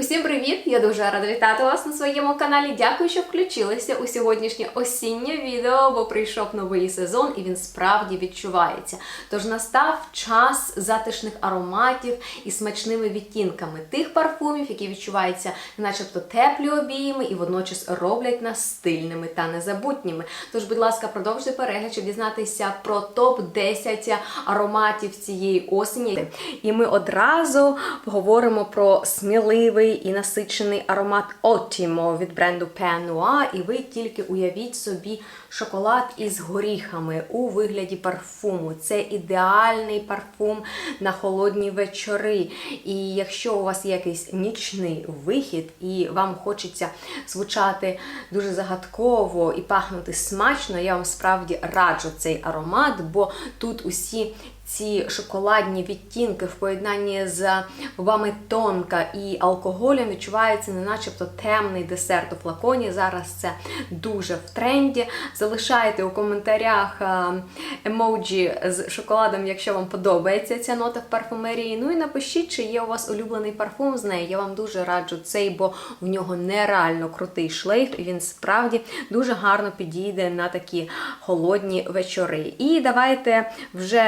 Усім привіт! Я дуже рада вітати вас на своєму каналі. Дякую, що включилися у сьогоднішнє осіннє відео, бо прийшов новий сезон і він справді відчувається. Тож настав час затишних ароматів і смачними відтінками тих парфумів, які відчуваються, начебто теплі обійми і водночас роблять нас стильними та незабутніми. Тож, будь ласка, продовжуйте перегляд, щоб дізнатися про топ 10 ароматів цієї осені. І ми одразу поговоримо про сміливий і насичений аромат Ottimo від бренду Noir. І ви тільки уявіть собі шоколад із горіхами у вигляді парфуму. Це ідеальний парфум на холодні вечори. І якщо у вас є якийсь нічний вихід, і вам хочеться звучати дуже загадково і пахнути смачно, я вам справді раджу цей аромат, бо тут усі ці шоколадні відтінки в поєднанні з бобами тонка і алкоголем відчувається не начебто темний десерт у флаконі. Зараз це дуже в тренді. Залишайте у коментарях е, емоджі з шоколадом, якщо вам подобається ця нота в парфумерії. Ну і напишіть, чи є у вас улюблений парфум з неї. Я вам дуже раджу цей, бо в нього нереально крутий шлейф, і він справді дуже гарно підійде на такі холодні вечори. І давайте вже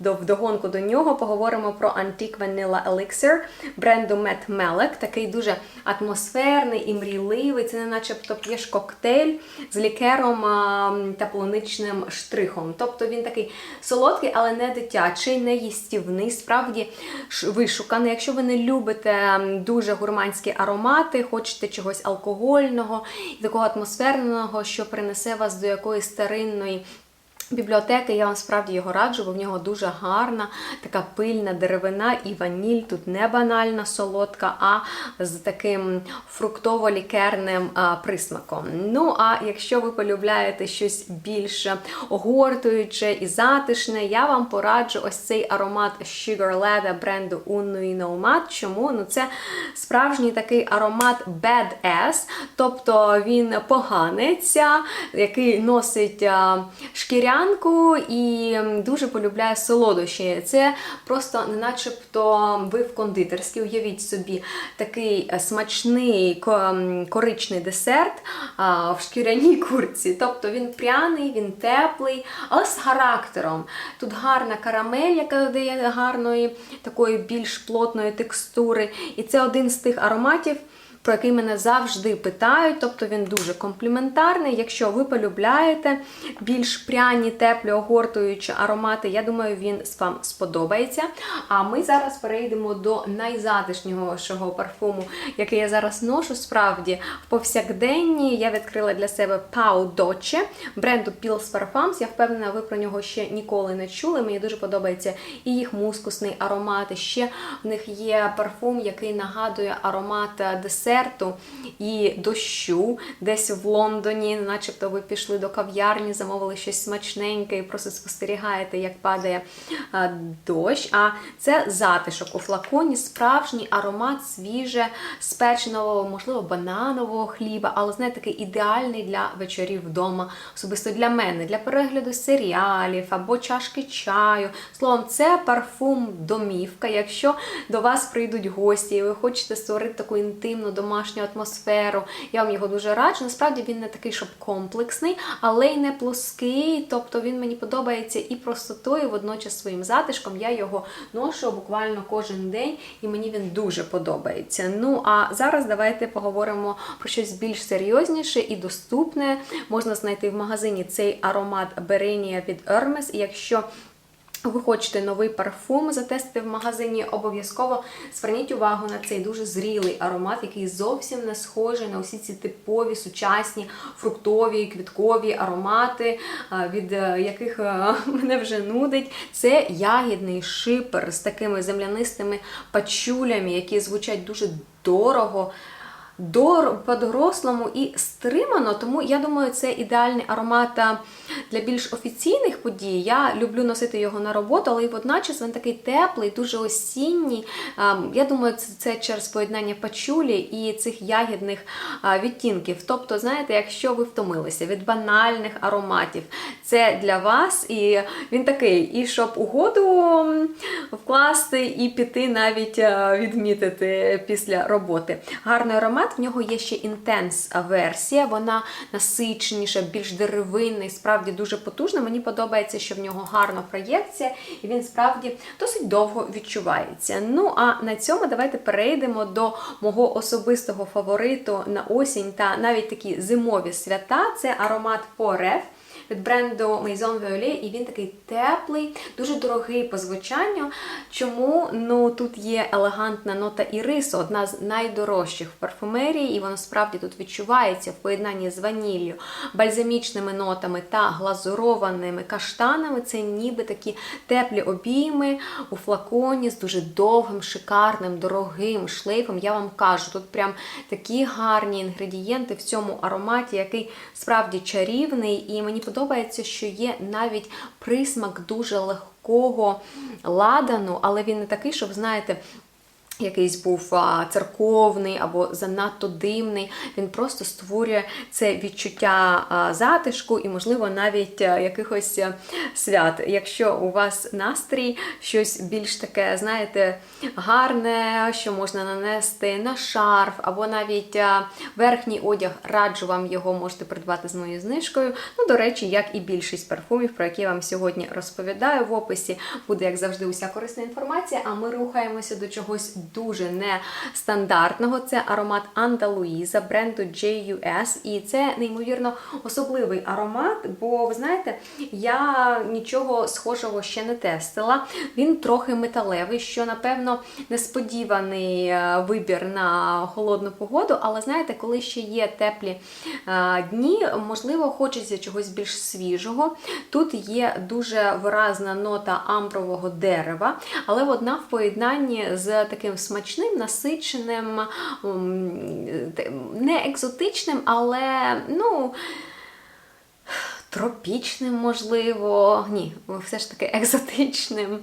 вдогонку до нього поговоримо про Antique Vanilla Elixir бренду Matt Melek. Такий дуже атмосферний і мрійливий. Це не начебто п'єш коктейль з лікером та полуничним штрихом. Тобто він такий солодкий, але не дитячий, не їстівний, справді вишуканий. Якщо ви не любите дуже гурманські аромати, хочете чогось алкогольного такого атмосферного, що принесе вас до якоїсь старинної бібліотеки, я вам справді його раджу, бо в нього дуже гарна, така пильна деревина і ваніль. Тут не банальна солодка, а з таким фруктово-лікерним присмаком. Ну, а якщо ви полюбляєте щось більш огортуюче і затишне, я вам пораджу ось цей аромат Sugar Leather бренду Unui Nomad. Чому? Ну, це справжній такий аромат badass, тобто він поганець, який носить а, шкірянку і дуже полюбляє солодощі. Це просто не начебто ви в кондитерській. Уявіть собі такий е, смачний коричний десерт в шкіряній курці. Тобто він пряний, він теплий, але з характером. Тут гарна карамель, яка додає гарної, такої більш плотної текстури. І це один з тих ароматів про який мене завжди питають, тобто він дуже компліментарний. Якщо ви полюбляєте більш пряні, теплі, огортуючі аромати, я думаю, він вам сподобається. А ми зараз перейдемо до найзатишнішого парфуму, який я зараз ношу. Справді, в повсякденні я відкрила для себе Pau Doce бренду Pils Parfums. Я впевнена, ви про нього ще ніколи не чули. Мені дуже подобається і їх мускусний аромат. І ще в них є парфум, який нагадує аромат десерту і дощу. Десь в Лондоні, начебто, ви пішли до кав'ярні, замовили щось смачненьке і просто спостерігаєте, як падає дощ. А це затишок у флаконі, справжній аромат свіже спеченого, можливо, бананового хліба, але знаєте, такий ідеальний для вечорів вдома, особисто для мене, для перегляду серіалів або чашки чаю. Словом, це парфум домівка. Якщо до вас прийдуть гості, і ви хочете створити таку інтимну домашню атмосферу, я вам його дуже раджу. Насправді він не такий, щоб комплексний, але й не плоский. Тобто він мені подобається і простотою, водночас своїм затишком. Я його ношу буквально кожен день, і мені він дуже подобається. Ну а зараз давайте поговоримо про щось більш серйозніше і доступне. Можна знайти в магазині цей аромат Беренія від Hermes. І якщо ви хочете новий парфум затестити в магазині, обов'язково зверніть увагу на цей дуже зрілий аромат, який зовсім не схожий на усі ці типові, сучасні, фруктові, квіткові аромати, від е, яких е, мене вже нудить. Це ягідний шипер з такими землянистими пачулями, які звучать дуже дорого. Дор- по-дорослому і стримано, тому я думаю, це ідеальний аромат для більш офіційних подій. Я люблю носити його на роботу, але і водночас він такий теплий, дуже осінній. Я думаю, це, через поєднання пачулі і цих ягідних відтінків. Тобто, знаєте, якщо ви втомилися від банальних ароматів, це для вас, і він такий, і щоб угоду вкласти, і піти навіть відмітити після роботи. Гарний аромат, в нього є ще інтенс версія, вона насиченіша, більш деревинний, справді дуже потужна. Мені подобається, що в нього гарна проєкція, і він справді досить довго відчувається. Ну а на цьому давайте перейдемо до мого особистого фавориту на осінь та навіть такі зимові свята. Це аромат Порев від бренду Maison Violet, і він такий теплий, дуже дорогий по звучанню. Чому? Ну тут є елегантна нота ірису, одна з найдорожчих в парфумерії, і воно справді тут відчувається в поєднанні з ваніллю, бальзамічними нотами та глазурованими каштанами. Це ніби такі теплі обійми у флаконі з дуже довгим, шикарним, дорогим шлейфом. Я вам кажу, тут прям такі гарні інгредієнти в цьому ароматі, який справді чарівний, і мені подобається, що є навіть присмак дуже легкого ладану, але він не такий, щоб, знаєте, Якийсь був церковний або занадто димний, він просто створює це відчуття затишку і, можливо, навіть якихось свят. Якщо у вас настрій, щось більш таке, знаєте, гарне, що можна нанести на шарф, або навіть верхній одяг, раджу вам його можете придбати з моєю знижкою. Ну, до речі, як і більшість парфумів, про які я вам сьогодні розповідаю в описі, буде, як завжди, уся корисна інформація, а ми рухаємося до чогось дуже нестандартного. Це аромат Андалуїза бренду JUS. І це неймовірно особливий аромат, бо ви знаєте, я нічого схожого ще не тестила. Він трохи металевий, що, напевно, несподіваний е, вибір на холодну погоду. Але знаєте, коли ще є теплі е, дні, можливо, хочеться чогось більш свіжого. Тут є дуже виразна нота амбрового дерева, але одна в поєднанні з таким смачним, насиченим, не екзотичним, але ну. Тропічним, можливо, ні, все ж таки екзотичним.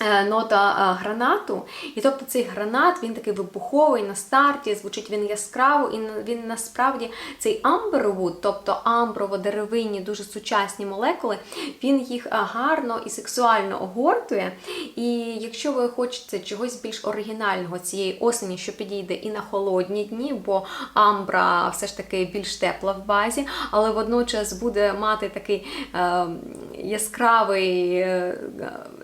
Е, Нота е, гранату, і тобто цей гранат він такий вибуховий на старті, звучить він яскраво, і він насправді цей амбервуд, тобто амброво-деревинні, дуже сучасні молекули, він їх е, гарно і сексуально огортує. І якщо ви хочете чогось більш оригінального цієї осені, що підійде і на холодні дні, бо амбра все ж таки більш тепла в базі, але водночас буде мати такий е, яскравий е,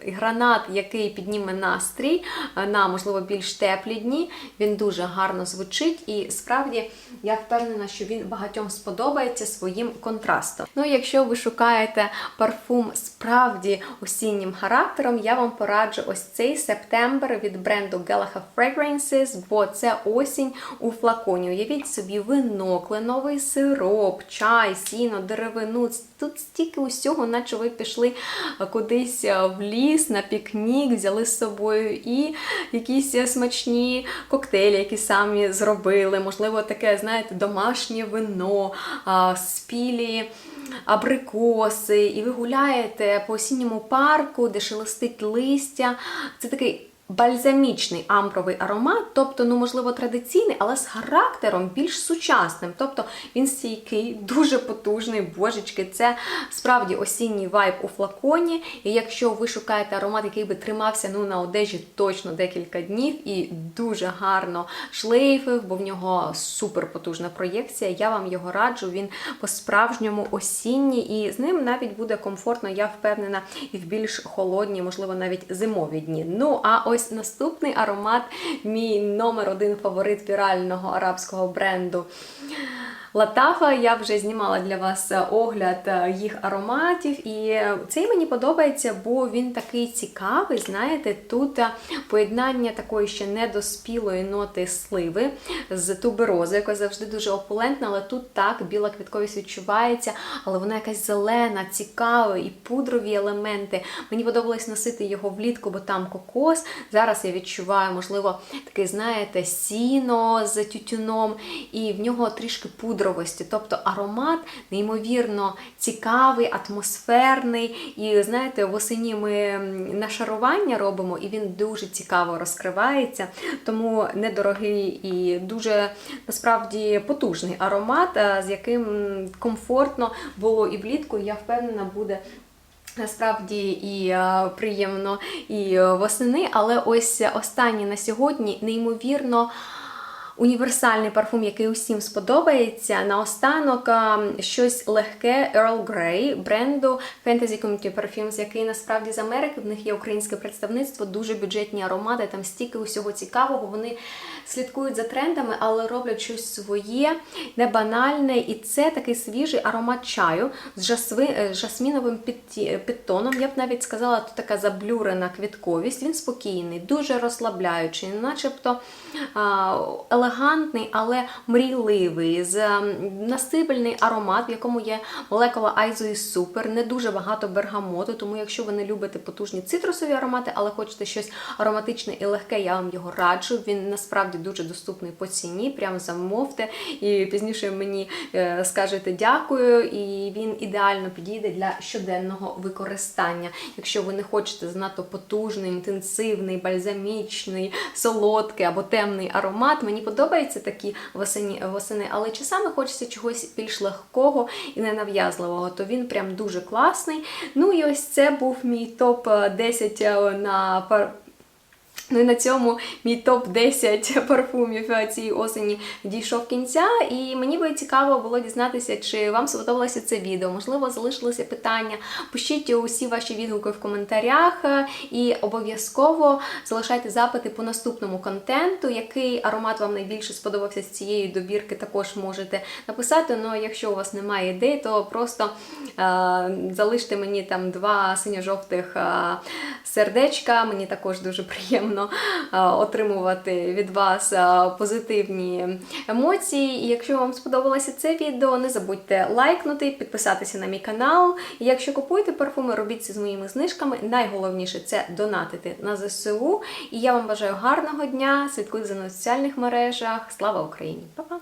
гранат, який підніме настрій е, на, можливо, більш теплі дні. Він дуже гарно звучить, і справді я впевнена, що він багатьом сподобається своїм контрастом. Ну, якщо ви шукаєте парфум справді осіннім характером, я вам пораджу ось цей септембр від бренду Galaha Fragrances, бо це осінь у флаконі. Уявіть собі вино, кленовий сироп, чай, сіно, деревину. Тут стільки усього, наче ви пішли кудись в ліс на пікнік, взяли з собою і якісь смачні коктейлі, які самі зробили. Можливо, таке, знаєте, домашнє вино, спілі абрикоси, і ви гуляєте по осінньому парку, де шелестить листя. Це такий бальзамічний амбровий аромат, тобто, ну, можливо, традиційний, але з характером більш сучасним. Тобто він стійкий, дуже потужний, божечки. Це справді осінній вайб у флаконі. І якщо ви шукаєте аромат, який би тримався ну, на одежі точно декілька днів і дуже гарно шлейфив, бо в нього супер потужна проєкція, я вам його раджу. Він по-справжньому осінній, і з ним навіть буде комфортно, я впевнена, і в більш холодні, можливо, навіть зимові дні. Ну, а ось наступний аромат, мій номер один фаворит вірального арабського бренду. Латафа. Я вже знімала для вас е, огляд е, їх ароматів, і цей мені подобається, бо він такий цікавий. Знаєте, тут е, поєднання такої ще недоспілої ноти сливи з туберозою, яка завжди дуже опулентна, але тут так біла квітковість відчувається, але вона якась зелена, цікава і пудрові елементи. Мені подобалось носити його влітку, бо там кокос. Зараз я відчуваю, можливо, такий, знаєте, сіно з тютюном, і в нього трішки пудровості. Тобто аромат неймовірно цікавий, атмосферний. І знаєте, восені ми нашарування робимо, і він дуже цікаво розкривається. Тому недорогий і дуже насправді потужний аромат, е, з яким комфортно було і влітку. Я впевнена, буде. Насправді і е, приємно і е, восени, але ось останній на сьогодні неймовірно універсальний парфум, який усім сподобається. Наостанок щось легке Earl Grey бренду Fantasy Community Perfumes, який насправді з Америки. В них є українське представництво, дуже бюджетні аромати, там стільки усього цікавого. Вони слідкують за трендами, але роблять щось своє, не банальне. І це такий свіжий аромат чаю з жасви, е, жасміновим підтоном. Я б навіть сказала, тут така заблюрена квітковість. Він спокійний, дуже розслабляючий, начебто а, елегантний, але мрійливий, з ем, насипельний аромат, в якому є молекула Айзої Супер, не дуже багато бергамоту. Тому, якщо ви не любите потужні цитрусові аромати, але хочете щось ароматичне і легке, я вам його раджу. Він насправді дуже доступний по ціні. Прямо замовте. І пізніше мені е, скажете дякую. І він ідеально підійде для щоденного використання. Якщо ви не хочете занадто потужний, інтенсивний, бальзамічний, солодкий або темний аромат. Мені подобаються такі восені, восени, але часами хочеться чогось більш легкого і ненав'язливого, то він прям дуже класний. Ну і ось це був мій топ 10 на пар. Ну і на цьому мій топ-10 парфумів е, цієї осені дійшов кінця. І мені би цікаво було дізнатися, чи вам сподобалося це відео. Можливо, залишилося питання. Пишіть усі ваші відгуки в коментарях і обов'язково залишайте запити по наступному контенту. Який аромат вам найбільше сподобався з цієї добірки, також можете написати. Ну, якщо у вас немає ідей, то просто е, залиште мені там два синьо-жовтих е, сердечка. Мені також дуже приємно е, отримувати від вас е, позитивні емоції. І якщо вам сподобалося це відео, не забудьте лайкнути, підписатися на мій канал. І якщо купуєте парфуми, робіть це з моїми знижками. Найголовніше це донатити на ЗСУ. І я вам бажаю гарного дня. Слідкуйте за в соціальних мережах. Слава Україні! Па-па!